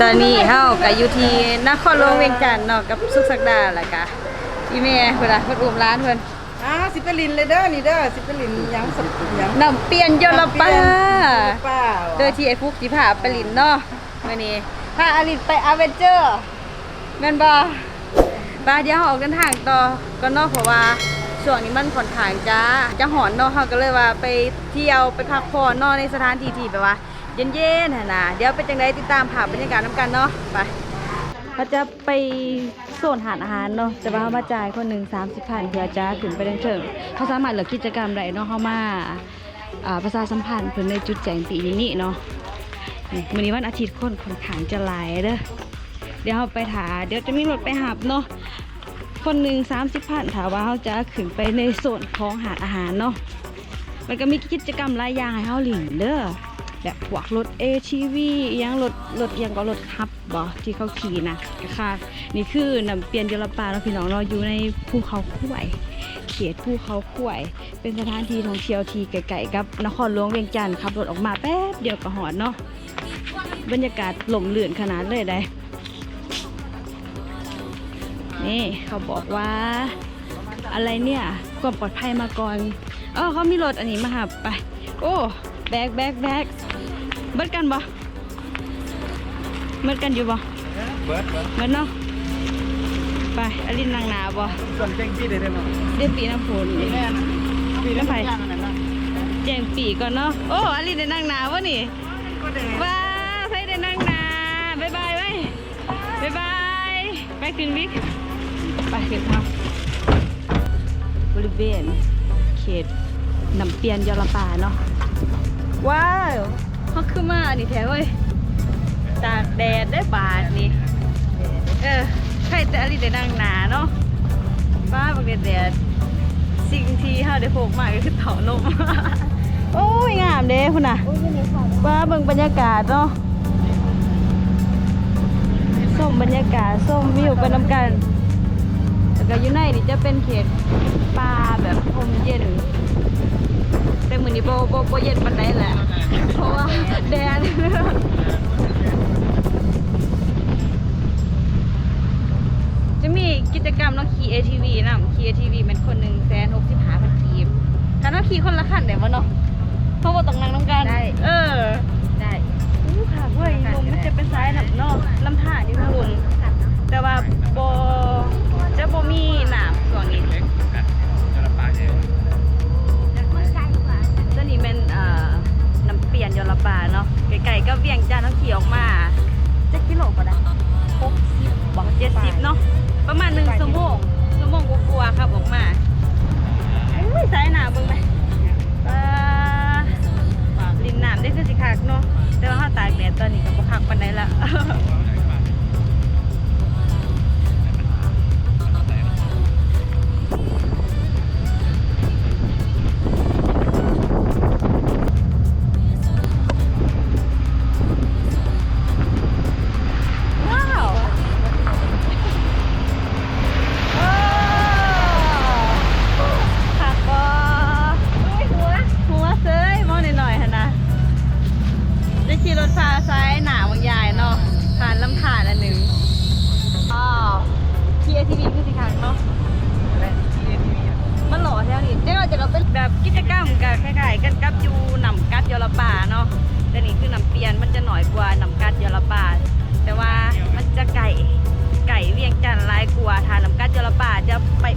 ตอนนี้เฮาก็อยู่ที่นครหลวงเวียงจันทน์เนาะกับสุขสักดาแหละกะอีแม่เพิ่นล่ะเพิ่นอุ้มร้านเพิ่นอ่าสิไปลินเลยเด้อนี่เด้อสิไปลินหยังสักหยังน้ำเปลี่ยนยลปาป้าโดยที่ไอ้ฟุกสิพาไปลินเนาะมื้อนี้พาอลินไปอเวนเจอร์แม่นบ่ป้าเดี๋ยวเราออกเดินทางต่อก็เนาะเพราะว่าช่วงนี้มันค่อนข้างจะจะหอนเนาะเฮาก็เลยว่าไปเที่ยวไปพักผ่อนเนาะในสถานที่ที่แบบว่า เย็นๆหั่นนะเดี๋ยวเป็นจังไดติดตามภาพบรรยากาศนํกันเนาะไปเราจะไปโซนหารอาหารเนาะแต่ว่าเขามาจ่ายคนหนึ่ง30พันเพื่อจะขึ้นไปเดินเถิงเขาสามารถเหลือกิจกรรมใดเนาะเขามาอ่าประชาสัมพันธ์เพิ่นในจุดแจงปีนี้เนาะนี่มื้อนี้วันอาทิตย์คนคนข้างจะหลายเด้อเดี๋ยวเราไปถาเดี๋ยวจะมีรถไปหับเนาะคนหนึ่ง30พันถามว่าเขาจะขึ้นไปในโซนของหาดอาหารเนาะมันก็มีกิจกรรมหลายอย่างให้เขาหลินเด้อ แบบพวกรถ ATV ยังรถรถยังก็รถฮับบ่ที่เขาขี่นะค่ะ นี่คือนำเปลี่ยนยลปาเราพี่น้องเราอยู่ในภูเขาคุ้วยเขตภูเขาคุ้วยเป็นสถานที่ท่องเที่ยวที่ไกลๆกับนครหลวงเวียงจันทร์ขับรถออกมาแป๊บเดียวก็หอดเนาะบรรยากาศหล่มลื่นขนาดเลยได้นี่เขาบอกว่าอะไรเนี่ยความปลอดภัยมาก่อนเออเขามีรถอันนี้มาหับไป โอ้ แบกแบกแบกเบิดกันบ่เบิดกันอยู่บ่เบิร์ดเบิร์ดเบิดเนาะไปอลินนางหนาบ่ส่วนเจ้งพี่ได้ได้ไหมเดี๋ยวปีน้ำฝนแม่นะพี่น้ำไผ่ย่างอันนั้นนะแจงปีก่อนเนาะโอ้อลินได้นางหนาวะนี่ก็ได้ว้าใส่ได้นางหนาบ๊ายบายไว้บ๊ายบายไปขึ้นวิกไปขึ้นครับบริเวณเขตนำเปียนยอลปาเนาะ ว้าวเขาคือมาอันนี้แท้เว้ยตากแดดได้บาทนี่เออใครแต่อันนี้ได้นั่งหนาเนาะป้าบักแดดแดดสิ่งที่เฮาได้พบมาก็คือเถานมโอ้ยงามเด้คุณน่ะป้าเบิ่งบรรยากาศเนาะส้มบรรยากาศส้มวิวไปนำกันแล้วก็อยู่ในนี่จะเป็นเขตป่าแบบลมเย็นแต่ มือนี้โบโบโบเย็นปันไดแหละ เพราะว่าแดดจะมีกิจกรรมเนาะขี่ ATV นะขี่ ATV เป็นคนหนึ่งแสนหกสิบห้าพันกีบถ้าเราขี่คนละคันเดี๋ยววะเนาะเพราะว่าต้องนั่งน้ำกันได้เออ ได้อู้ค่ะเว้ยลมมันจะเป็นซ้ายหนักเนาะลำธารอยู่ข้างบนแต่ว่าโบจะโบมีหนา ปาเนาะไก่ๆก็เบี่ยงจานน้ำขี่ออกมาจะกิโลก็ได้หกสิบบอกเจ็ดสิบเนาะประมาณหนึ่งชั่วโมงชั่วโมงกลัวๆครับออกมาอุ้ยสายหนาเบิ่งไหมลินน้ำได้คือสิคักเนาะแต่ว่าเขาตากแดดตอนนี้ก็บ่คักปานใดละ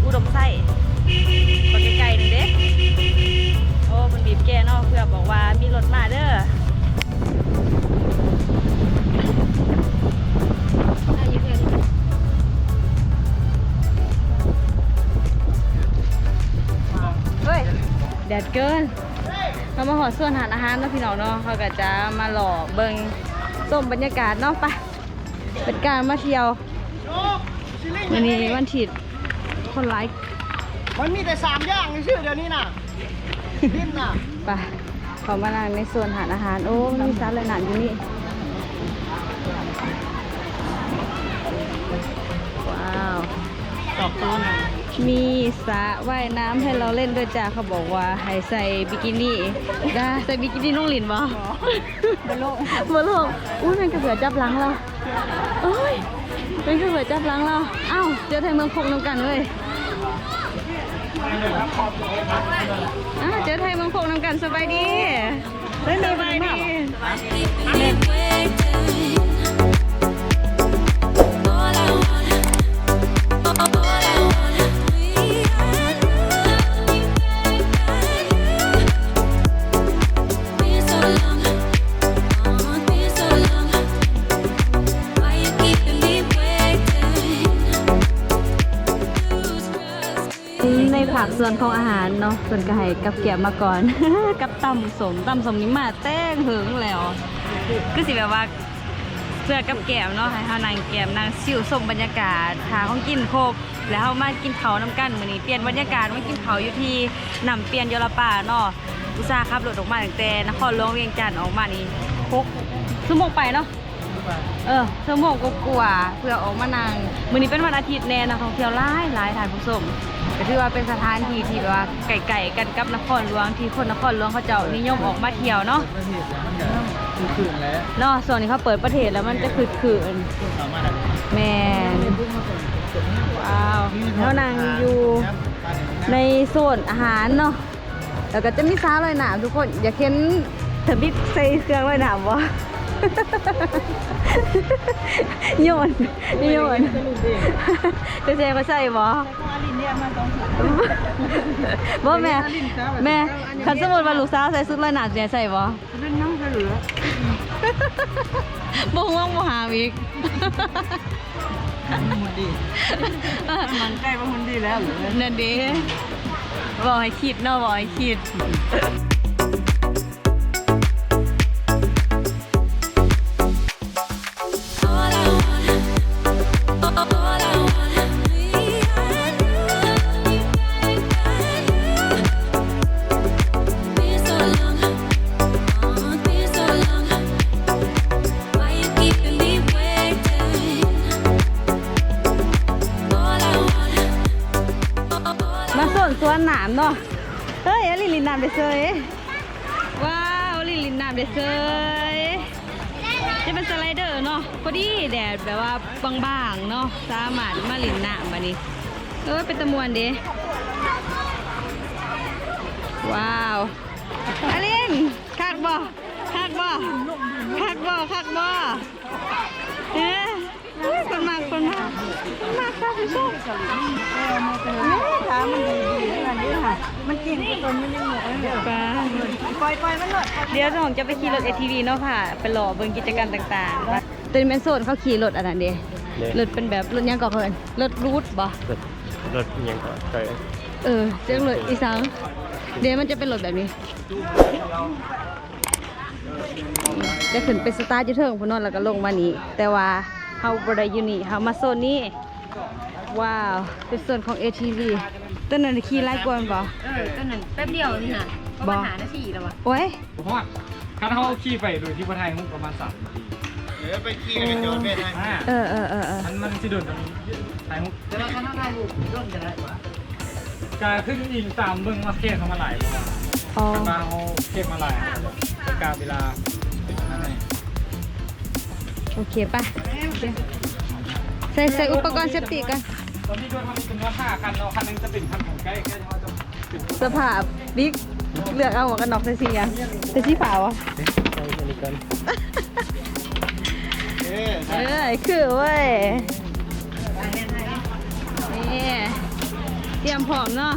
อุดมไส้ไปไกลๆหนึ่งเด้โอ้มันบีบแกเนาะเพื่อบอกว่ามีรถมาเด้ออะอยู่เพื่อนเฮ้ยแดดเกินเรามาหอดส่วนอาหารอาหารเนาะพี่น้องเนาะเขาก็จะมาหล่อเบิงส้มบรรยากาศเนาะไปเป็นการมาเที่ยววันนี้วันถิด คนไลค์มันมีแต่สามอย่างในชื่อเดี๋ยวนี้น่ะดิ้นน่ะไปเขามานั่งในส่วนอาหารอาหาร โอ้มีซาเลยหนานอยู่นี่ว้าวตอบตัวหน่อยมีสระว่ายน้ำให้เราเล่นด้วยจ้าเขาบอกว่าให้ใส่บิกินี่ได้ใส่บิกินี่น้องหลินบ่บนโลกบ่ลงอุ้ยแมันกระเสือจับหลังเราเอโอ้ยเป็นคือเปิดจับหลังเราเอ้าเจอไทยเมืองคงนำกันเลย อ้าวเจอไทยเมืองคงนำกันสบายดีเล่นสบายดี ส่วนของอาหารเนาะส่วนกะไห้กับเกียบมาก่อน กับตำสมตำสมนี้มาแต้งหึงแล้ว ก็สิแบบว่าเสื้อกับแกมเนาะให้เฮานางแกมนางซิวสมบรรยากาศหาของกินครบแล้วเฮามากินเผาน้ำกันมื้อนี้เปลี่ยนบรรยากาศมากินเผาอยู่ที่นำเปลี่ยนยลป่าเนาะอุตส่าห์ขับรถออกมาตั้งแต่นครหลวงเวียงจันทน์ออกมานี่หกชั่วโมงไปเนาะ เออชั่วโมงกว่าๆเพื่อออกมานางมื้อนี้เป็นวันอาทิตย์แน่นักท่องเที่ยวหลายหลายท่านผู้ชมก็ถือว่าเป็นสถานที่ที่แบบว่าไก่ๆกันกับนครหลวงที่คนนครหลวงเขาเจ้านิยมออกมาเที่ยวเนาะคือคืนแล้วเนาะส่วนนี้เขาเปิดประเทศแล้วมันจะคือคืนสามารถแม่นว้าวแล้วนางอยู่ในโซนอาหารเนาะแล้วก็จะมีซ้าลอยหนามทุกคน อยากเห็นเธอบิ๊กใส่เครื่องลอยหนามวะ โยนโยนจะเจก็ใส่บ่ของอลินเนี่ยมาต้องบ่แม่แม่คันสมมุติว่าลูกสาวใส่ชุดลอยหนามจะใส่บ่เป็นน้ำเหลือบ่ห่วงบ่หาอีกมันดีมันใกล้ว่ามันดีแล้วเหรอนั่นเด้บอกให้คิดเนาะบอกให้คิด เซยว้าวลินลินน้ำเดเซยจะเป็นสไลเดอร์เนาะพอดีแดดแบบว่าบางๆเนาะสามารถมาลินน้ำมานี่เออเป็นตะมวนเด้ว้าวอลินคักบ่คักบ่คักบ่คักบ่เอ๊ คนมากคนมากคนมากค่ะผู้ชมแม่ขามันดีดีขนาดนี้ค่ะ มันกินก็ตัวมันยังหมดเลยปลาปล่อยปล่อยมันหมดเดี๋ยวน้องจะไปขี่รถ ATV เนาะค่ะ ไปหล่อเบิ่งกิจกรรมต่างๆว่าตัวนี้เป็นโซนเขาขี่รถอันนั้นเด้รถเป็นแบบรถยังก่อเพิ่นรถรูทบ่รถยังก็เคยเออเจ้ารถอีสังเดี๋ยวมันจะเป็นรถแบบนี้จะขึ้นไปสตาร์ทยู่เทิงพุ่นนอนแล้วก็ลงมานี้ แต่ว่า เฮาบ่ได้อยู่นี่เฮามาโซนนี้ ว้าว เป็นส่วนของ ATV ตัวนั้นขี่ไล่กวนบ่เออก็หนึ่งแป๊บเดียวนี่นะก็บ่มาหาหน้าที่แล้ววะโอ้ยเพราะว่าคันเขาขี่ไปโดยที่ประเทศมุกประมาณสามนาทีเดี๋ยวไปขี่กันโยนไปทางอ่าเออเออเออเออมันมันสิโดนตรงนี้ไทยมุกแต่ว่าคันเขาไทยมุกร่นจะได้ปะกาขึ้นยิงตามเบิ่งมาเก็ตเขามาหลายรอบอ๋อมาเขาเก็บมาหลายกาเวลาเป็นนั่นเอง โอเคป่ะใส่ใส่อุปกรณ์เซฟตี้กันตอนนี้ด้วยทำเป็นว่าห้าคันเราคันหนึงจะเป็นคันของใกล้แค่เขาจะเป็นเสื้อผ้าบิ๊กเลือกเอาหมวกกันน็อกใส่สีอย่างใส่สีขาวอะไปกันอีกกันเอ๊ะเออคือเว้ยนี่เตรียมพร้อมเนาะ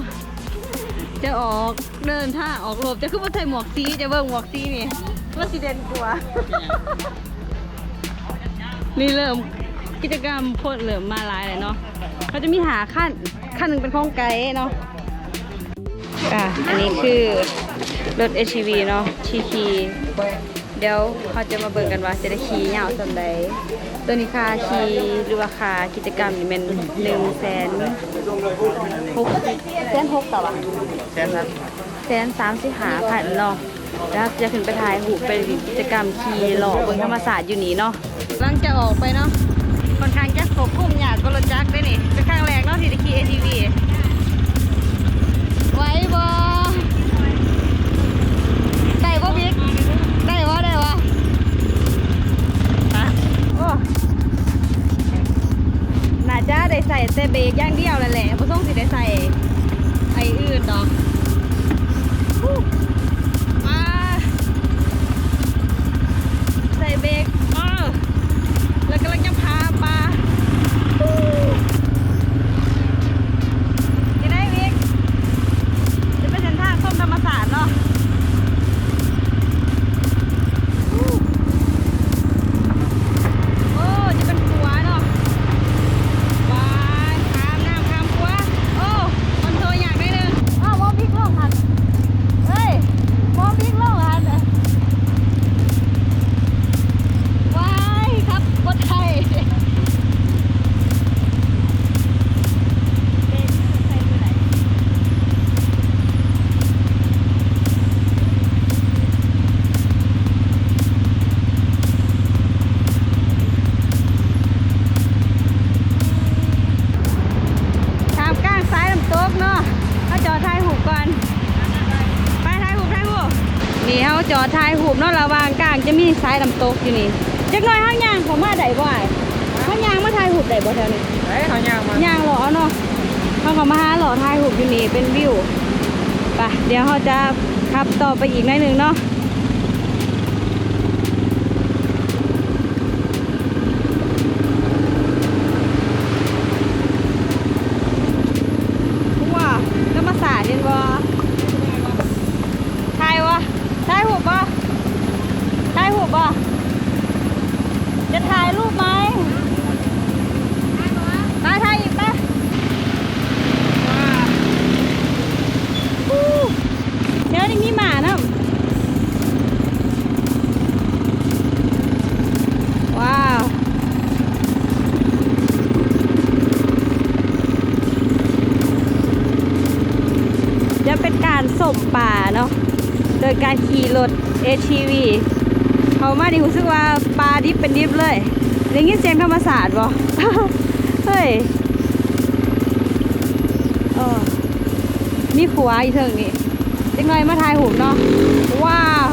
จะออกเดินทางออกรบจะขึ้นมาใส่หมวกสีจะเบิ่งหมวกสีนี่ว่าสีเด่นกว่า นี่เริ่มกิจกรรมโคตรเริ่มมาหลายเลยเนาะเขาจะมีหาขั้นขั้นหนึ่งเป็นของไกด์เนาะอะอันนี้คือรถ SUV เนาะชีคีเดี๋ยวเขาจะมาเบิ่งกันว่าจะได้ขี่ยาวสันใดตัวนี้ค่าขี่หรือว่าค่ากิจกรรมนี่เป็นหนึ่งแสนหกแสนหกต่อวะแค่นั้นแสนสามสิบหาพันเนาะแล้วจะขึ้นไปถ่ายหูปไปกิจกรรมขี่หล่อเบิ่งธรรมศาสตร์อยู่นี่เนาะ หลังจะออกไปเนาะค่อนข้างจะขบคุ้มหยาดก็รถจักได้นี่เป็นครั้งแรงเนาะที่จะขี่ ATV ไว้บอได้บ่บิ๊กได้บ่ได้บ่โอ้น่าจะได้ใส่เตเบรกย่างเดียวแหละแหละบ่ต้งสีได้ใส่ จะมีซ้ายลำตกอยู่นี่จักหน่อยเขาย่างเขามาได้บ่ไอ้เขาย่างมาท้ายหูได้บ่แถวนี้เฮ้ยเขาย่างมาย่างหล่อเนาะเขาก็มาหาหล่อท้ายหูอยู่นี่เป็นวิวไปเดี๋ยวเขาจะขับต่อไปอีกหน่อยหนึ่งเนาะว้าธรรมศาสตร์เห็นบ่ทายวะทายหูบ่ทายหูบ่จะถ่ายรูปไหมมาถ่ายอีกปะวู้เดี๋ยวนี้มีหมานะว้าว จะเป็นการส่มป่าเนาะโดยการขี่รถ ATV เขามาดิรู้สึกว่าปลาดิบเป็นดิบเลยได้ยินเสียงธรรมศาสตร์บ่เฮ้ยเออมีขัวอีเทิงนี่เด็กน้อยมาถ่ายหูเนาะว้าว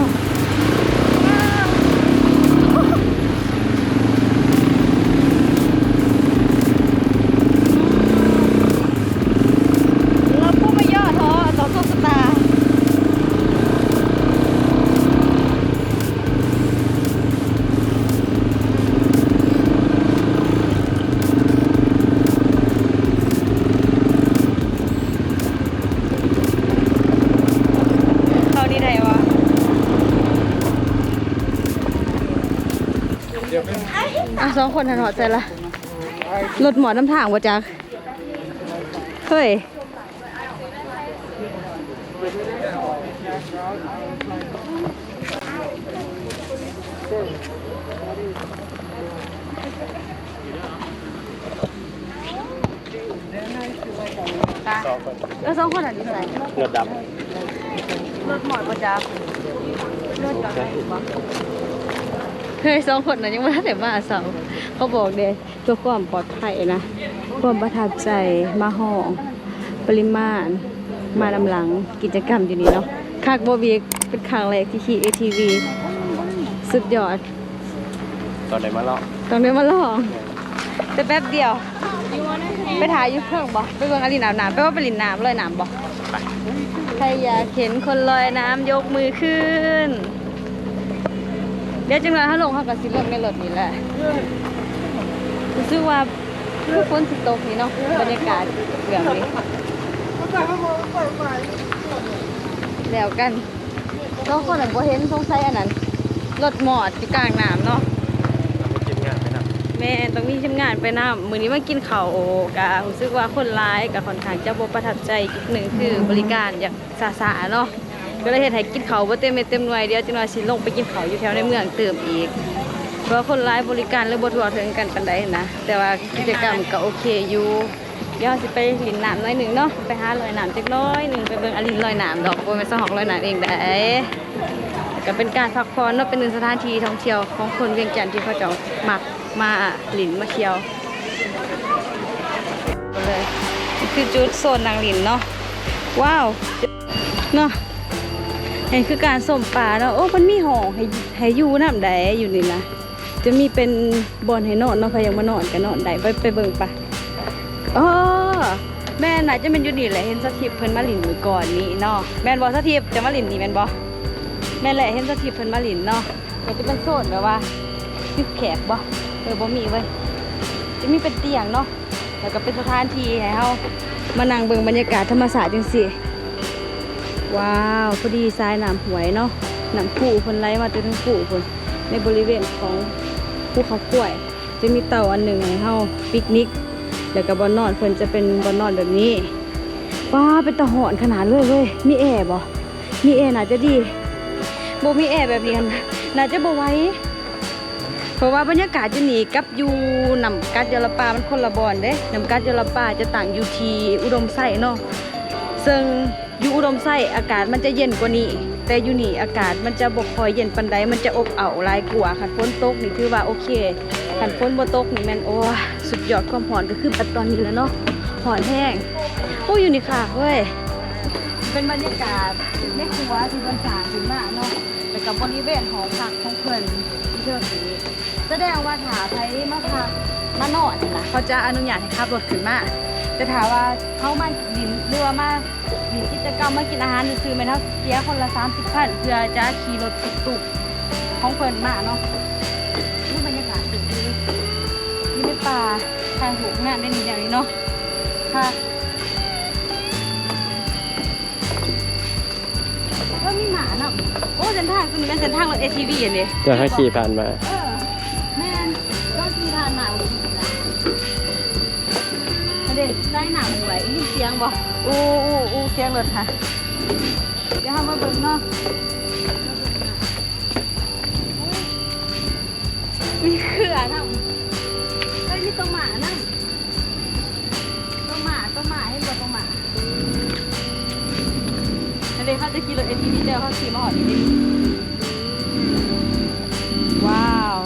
สองคนหันหอดใจละรถหมอน้ำทางวะจักเฮ้ยสองคนแล้วสองคนหันดีใส่เลือดดรถหมอดวะจักรถจอดไหนวะ เฮ้ยสองคนน่ะยังไม่ทันได้มาเสาเขาบอกเด้เพื่อความปลอดภัยนะความประทับใจมาห้องปริมาณ มานำหลังกิจกรรมอยู่นี่เนาะคากโบวีเป็นครั้งแรกที่ขี่ ATV สุดยอดำตอนไหนมาเล่าต้องเดินมาลอง แต่แป๊บเดียว ไปถ่ายอยุ่เครื่องบ่ไปเบิ่งอลินอาบน้ำไปว่าไปลินน้ำลอยน้ำบ่ใครอยากเห็นคนลอยน้ำยกมือขึ้นเดี๋ยวจังเลยถ้าลงเขากับสิลงในรถนี่แหละรู้สึกว่าผู้คนสิตกนี่เนาะบรรยากาศเกือบนี้แล้วกันน้องคนนั้นบ่เห็นสงสัยอันนั้นรถหมอดที่กลางน้ำเนาะไปกินงานไปนะแม่ต้องมีทำงานไปนะมื้อนี้มากินข้าวกะรู้สึกว่าคนร้ายกับค่อนข้างจะบ่ประทับใจอีกหนึ่งคือบริการอย่างสาๆเนาะ ก็เลยเฮ็ดให้กินเขาวบ่เต็มเม็ดเต็มหน่วยเดียวจังว่าสิลงไปกินเขาอยู่แถวในเมืองเติมอีก เพราะคนร้ายบริการเลยบ่ทั่วถึงกันปานใดนะ แต่ว่ากิจกรรมก็โอเคอยู่เดี๋ยวสิไปหลินน้ำหน่อยหนึ่งเนาะไปหาลอยน้ำจักน้อยหนึ่งไปเบิ่งอลินลอยน้ำดอกบ่แม่นสหอกลอยน้ำเองได้ก็เป็นการพักผ่อนเนาะเป็นหนึ่งสถานที่ท่องเที่ยวของคนเวียงจันทน์ที่เขาจะมักมาหลินมาเที่ยวเลยคือจุดโซนนางหลินเนาะว้าวเนาะ เห็นคือการส่มป่าเนาะโอ้มันมีห้อให้ให้อยู่น้ำใดอยู่นี่นะจะมีเป็นบอนให้นอนเนาะใครอยากมานอนก็นนอนได้ไปไปเบิ่งปะอ๋อนน่ะจะเป็นอยู่นี่แหละเห็นสถิปเพิ่นมาหลินมือก่อนนี้เนาะแม่นบ่สถิปจะมาหลินนี่แม่นบ่แม่แหละเห็นสถิปเพิ่นมาหลินเนาะก็จะเป็นโซนแบบว่ามีแขกบ่เออบ่มีเว้ยจะมีเป็นเตียงเนาะแล้วก็เป็นสถานที่ให้เฮามานั่งเบิ่งบรรยากาศธรรมชาติจังซี่ ว้าวพอดีทรายน้ำหวยเนาะน้ำพุเพิ่นไหลมาจนถึงพุเพิ่นในบริเวณของภูเขากล้วย จะมีเต่าอันหนึ่งให้เฮาปิกนิกแล้วก็บอนนอนเพิ่นจะเป็นบอนนอนแบบนี้ว้าเป็นตะหอนขนาดเลยเว้ยมีแอร์บ่มีแอร์น่าจะดีบ่มีแอร์แบบนี้นะน่าจะบ่ไหวเพราะว่าบรรยากาศจะหนีกับอยู่น้ำกัดยลปามันคนละบอนเด้น้ำกัดยลปาจะต่างอยู่ที่อุดมไส้เนาะ ซึ่งอยู่อุดมไส้อากาศมันจะเย็นกว่านี้ แต่อยู่นี่อากาศมันจะบ่ค่อยเย็นปานใดมันจะอบอ้าวลายกว่าคันฝนตกนี่ถือว่าโอเคคันฝนบ่ตกนี่แมนโอ้สุดยอดความร้อนก็คือแบบตอนนี้แล้วเนาะร้อนแห้งโอ้อยู่นี่ค่ะเว้ยเป็นบรรยากาศในครัวที่บนสร้างขึ้นมากเนาะแต่กับบริเวณหอพักของเพิ่อนที่เชื่อสีแสดงว่าถาไทยมาพักมานอนเนี่ยนะเขาจะอนุญาตให้ขับรถขึ้นมา แต่ถามว่าเขามาดินหรือว่ามาดินกิจกรรมมากินอาหารซื้อไหมเนาเสียคนละ30พันเพื่อจะขี่รถตุกๆของเพิ่นมาเนาะนี่บรรยากาศดีๆอยู่ในป่าทางหูงานได้ดีอย่างนี้เนาะค่ะก็มีหมาเนาะโอ้เส้นทางคือเป็นเส้นทางรถ ATV อะเนี่ยจะให้ขี่ผ่านมาเออ ยินเสียงบ่อู้อู้อู้เสียงรถค่ะ เดี๋ยวทำมาเบิ่งเนาะมีเขื่อนทำเฮ้ยมีตัวหมานั่งตัวหมาตัวหมาเห็นบ่ตัวหมาอันนี้เขาจะขี่รถ ATV เดียวเขาขี่มาหอดนี่ว้าว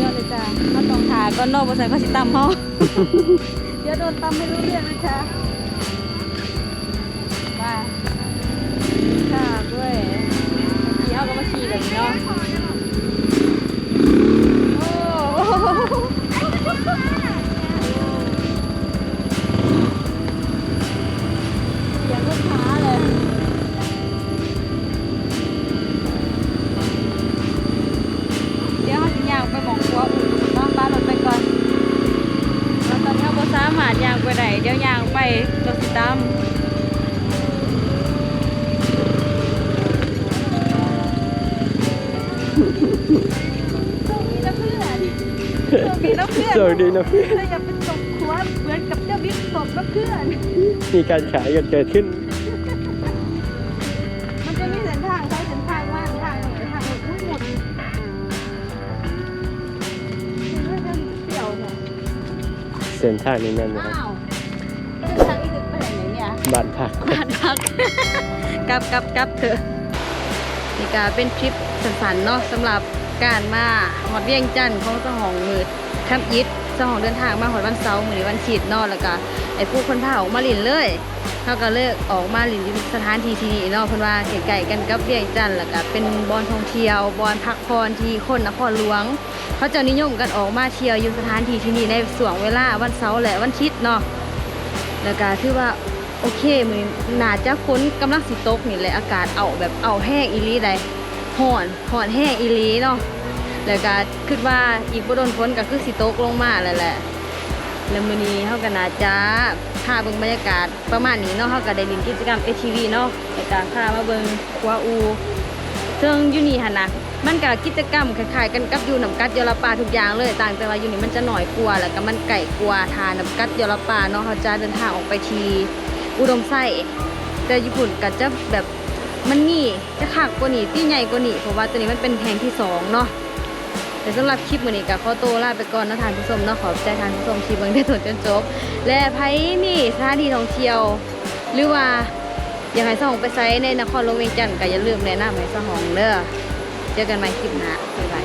ยอดเลยจ้าเขาต้องหาก้อนนอกบนใส่เขาสิตำเขา ดี๋ยวโดนตำไม่รู้เรื่องนะคะมาค่ะด้วยขี่เอาก็มาขี่แบบนี้เนาะ นสวัสดีนะเพื่อนเราอย่าไปตกครัวเหมือนกับเจ้าบิ๊กตกนะเพื่อน มีการขายกันเกิดขึ้น มันจะมีเส้นทางใช้เส้นทางว่างทางหนึ่งทางหนึ่งอุ้ยหมดเฮ้ยมันเปรี้ยวเนอะเส้นทางนี้แม่นนะอ้าวเส้นทางอีกไปไหนเนี่ย บ้านพักบ้านพัก กลับกลับกลับเถอะนี่ก็เป็นทริปสั้นๆเนาะสำหรับการมาหอดเวียงจันทร์ของสหองมืดทำอิฐ สหองเดินทางมาหอดวันเสาร์มือวันฉีดนาะแล้วก็ไอ้พวกคนพาออกมาหลินเลยเขาก็เลิกออกมาหลินสถานที่ที่นี่นาะเพิ่นว่าไก่กันกับเวียงจันแล้วก็เป็นบอนท่องเที่ยวบอนพักผ่อนที่คนนครหลวง เขาจะนิยมกันออกมาเที่ยวอยู่สถานที่ที่นี่ในส่วงเวลาวันเสาร์และวันอาทิตย์เนาะแล้วก็ถือว่าโอเคมือหนาจะฝนกำลังสิตกนี่แหละอากาศเอาแบบเอาแห้งอีลีได้ห่อนห่อนแห้งอีลีเนาะ แล้วก็คิดว่าอีกบ่โดนฝนก็คือสิตกลงมาแล้วแหละแล้วมื้อนี้เฮาก็น่าจะพาเบิ่งบรรยากาศประมาณนี้เนาะเฮาก็ได้เล่นกิจกรรม ATV เนาะแล้วก็พามาเบิ่งกัวอูซึ่งอยู่นี่หั่นน่ะมันก็กิจกรรมคล้ายๆกันกับอยู่น้ำกัดยอลปาทุกอย่างเลยต่างแต่ว่าอยู่นี่มันจะหน่อยกว่าแล้วก็มันไก่กว่าทานน้ำกัดยอลปาเนาะเขาจะเดินทางออกไปทีอุดมไส้แต่ญี่ปุ่นก็จะแบบมันนี่จะขากกว่านี้ที่ใหญ่กว่านี้เพราะว่าตัวนี้มันเป็นแห่งที่สองเนาะ แต่สำหรับคลิปมื้อนี้ก็ขอตัวลาไปก่อนนะทานผู้ชมเนาะขอบใจทานผู้ชมที่เบิ่งได้จนจนจบ และไผมีสถานที่ท่องเที่ยว หรือว่าอยากให้สหองไปไซในนครหลวงเวียงจันทร์ก็อย่าลืมแนะนำให้สหองเด้อเจอกันใหม่คลิปหน้าบ๊ายบาย